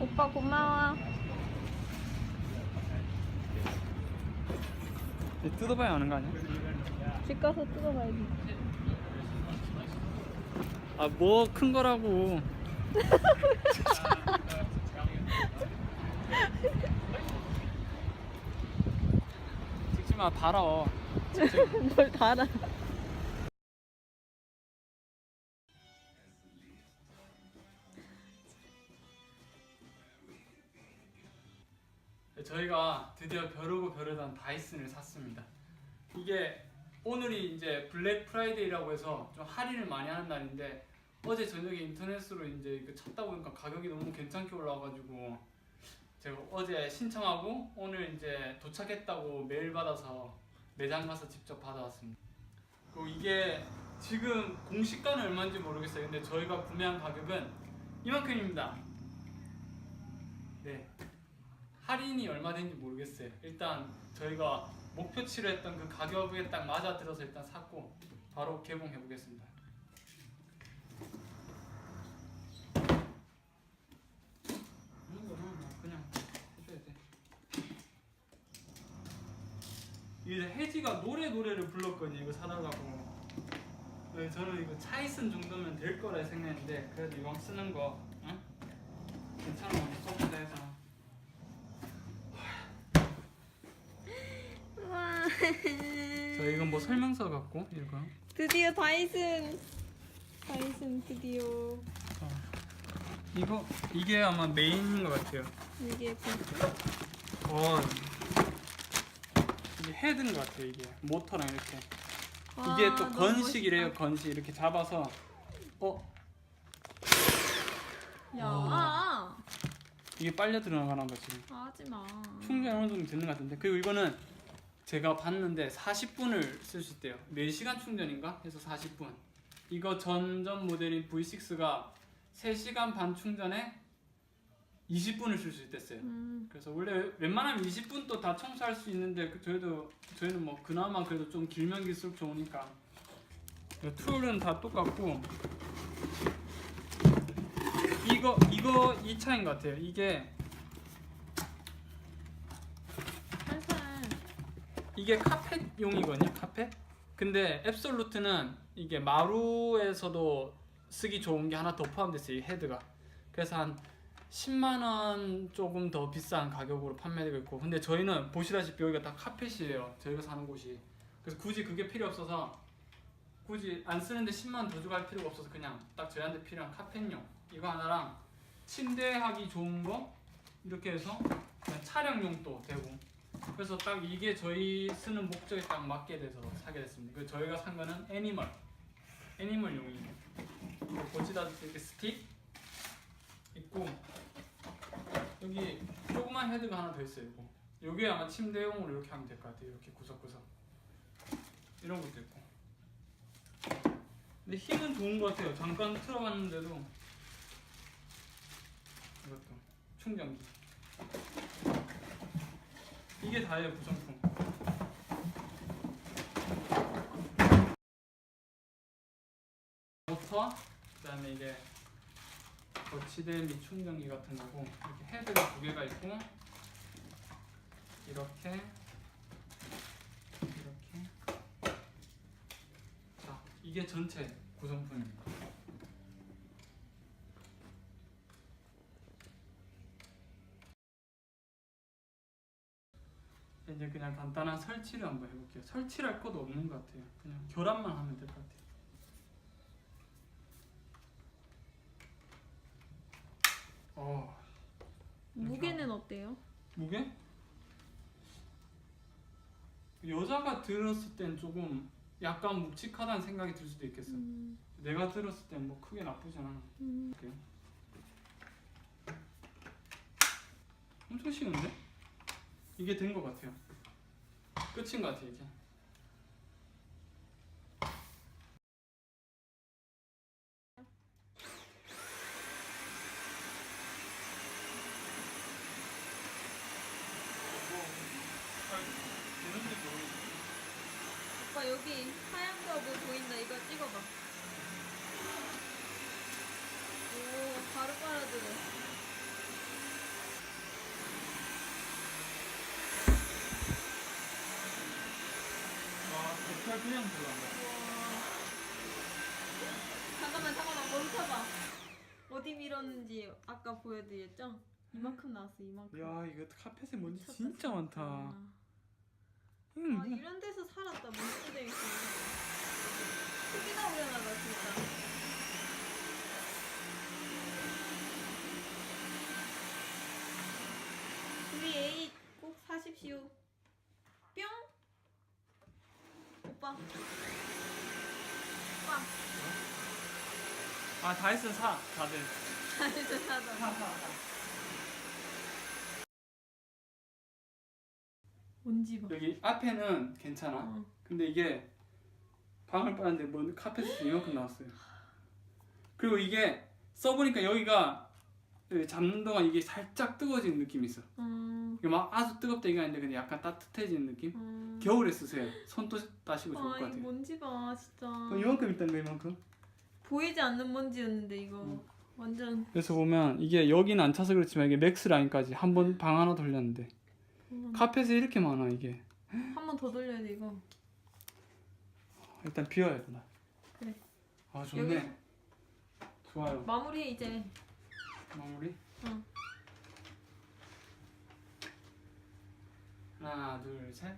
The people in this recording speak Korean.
오빠 고마워. 뜯어봐야 아는 거 아니야? 집 가서 뜯어봐야지. 아 뭐 큰 거라고. 찍지 마 달아. 뭘 달아. 네, 저희가 드디어 벼르고 벼르던 다이슨을 샀습니다. 이게 오늘이 이제 블랙 프라이데이라고 해서 좀 할인을 많이 하는 날인데 어제 저녁에 인터넷으로 이제 이거 찾다 보니까 가격이 너무 괜찮게 올라와가지고 제가 어제 신청하고 오늘 이제 도착했다고 메일 받아서 매장 가서 직접 받아왔습니다. 그리고 이게 지금 공시가는 얼마인지 모르겠어요. 근데 저희가 구매한 가격은 이만큼입니다. 네. 할인이 얼마 된지 모르겠어요. 일단 저희가 목표치로 했던 그 가격에 딱 맞아 들어서 일단 샀고 바로 개봉해 보겠습니다. 이런 거는 뭐 그냥 해줘야 돼. 이제 혜지가 노래 노래를 불렀거든요. 이거 사달라고. 네, 저는 이거 차이슨 정도면 될 거라 생각했는데 그래도 이왕 쓰는 거 응? 괜찮으면 써보자 해서 와. 자 이건 뭐 설명서 같고 이거 드디어 다이슨. 다이슨 드디어. 이거 이게 아마 메인인 것 같아요. 이게 뭐지? 어 이게 헤드인 것 같아요. 이게 모터랑 이렇게 와, 이게 또 너무 건식이래요. 멋있다. 건식 이렇게 잡아서 어 야, 어. 아, 이게 빨려 들어가나 봐 지금 아, 하지 마. 충전 어느 정도 되는 것 같은데 그리고 이거는 제가 봤는데 40분을 쓸 수 있대요. 4시간 충전인가 해서 40분. 이거 전전 모델인 V6가 3시간 반 충전에 20분을 쓸수 있댔어요. 음, 그래서 원래 웬만하면 20분 또 다 청소할 수 있는데 그 저희도 저희는 뭐 그나마 그래도 좀 길면 길수록 좋으니까 그 툴은 다 똑같고 이거 이거 이 차인 것 같아요. 이게. 이게 카펫용이거든요. 카펫. 근데 앱솔루트는 이게 마루에서도 쓰기 좋은 게 하나 더 포함됐어요. 이 헤드가. 그래서 한 10만 원 조금 더 비싼 가격으로 판매되고 있고 근데 저희는 보시다시피 여기가 다 카펫이에요. 저희가 사는 곳이. 그래서 굳이 그게 필요 없어서 굳이 안 쓰는데 10만 원더 주고 할 필요가 없어서 그냥 딱 저희한테 필요한 카펫용 이거 하나랑 침대 하기 좋은 거 이렇게 해서 촬영용도 되고 그래서 딱 이게 저희 쓰는 목적에 딱 맞게 돼서 사게 됐습니다. 그 저희가 산 거는 애니멀, 애니멀용이에요. 그리고 보시다시피 스틱 있고 여기 조그만 헤드가 하나 더 있어요. 이거. 여기에 아마 침대용으로 이렇게 하면 될 것 같아요. 이렇게 구석구석 이런 것도 있고. 근데 힘은 좋은 것 같아요. 잠깐 틀어봤는데도 이것도 충전기. 이게 다예요 구성품. 모터, 그 다음에 이게 거치대 및 충전기 같은 거고 이렇게 헤드가 두 개가 있고 이렇게 이렇게 자 이게 전체 구성품입니다. 이제 그냥 간단한 설치를 한번 해볼게요. 설치를 할 것도 없는 것 같아요. 그냥 결합만 하면 될 것 같아요. 어, 무게는 어때요? 무게? 여자가 들었을 땐 조금 약간 묵직하다는 생각이 들 수도 있겠어. 음, 내가 들었을 땐 뭐 크게 나쁘지 않아. 음. 이렇게. 엄청 쉬운데? 이게 된 것 같아요. 끝인 것 같아요 이 제. 하얀 거 뭐 보인다. 이거 찍어봐. 오, 바로 빨아들여. 와 색깔 그냥 들어간다. 잠깐만, 잠깐만, 멈춰봐. 어디 밀었는지 아까 보여드렸죠? 이만큼 나왔어, 이만큼. 야 이거 카펫에 먼지 진짜 많다. 아, 응. 아, 이런 데서 살았다, 먼지 되있어 크기나 오려나봐, 진짜. 우리 A 꼭 사십시오. 뿅! 오빠. 오빠. 아 다이슨 사 다들. 잘해줘, 사다. 사사 사. 뭔지 봐. 여기 앞에는 괜찮아. 어. 근데 이게 방을 빠는데 뭐 카펫이 이만큼 나왔어요. 그리고 이게 써보니까 여기가 여기 잡는 동안 이게 살짝 뜨거워지는 느낌이 있어. 음, 이게 막 아주 뜨겁다 이게 아닌데 그냥 약간 따뜻해지는 느낌? 음. 겨울에 쓰세요. 손도 따시고 좋을 아, 것이 같아요. 먼지 봐, 진짜. 어, 이만큼 있다는 거 이만큼. 보이지 않는 먼지였는데 이거 음. 완전 그래서 보면 이게 여기는 안 차서 그렇지만 이게 맥스 라인까지 한 번 방 하나 돌렸는데 음. 카펫에 이렇게 많아 이게. 한 번 더 돌려야 돼 이거. 일단 비워야 되나? 그래. 아 좋네. 좋아요. 마무리 해 이제. 마무리. 응. 하나 둘 셋.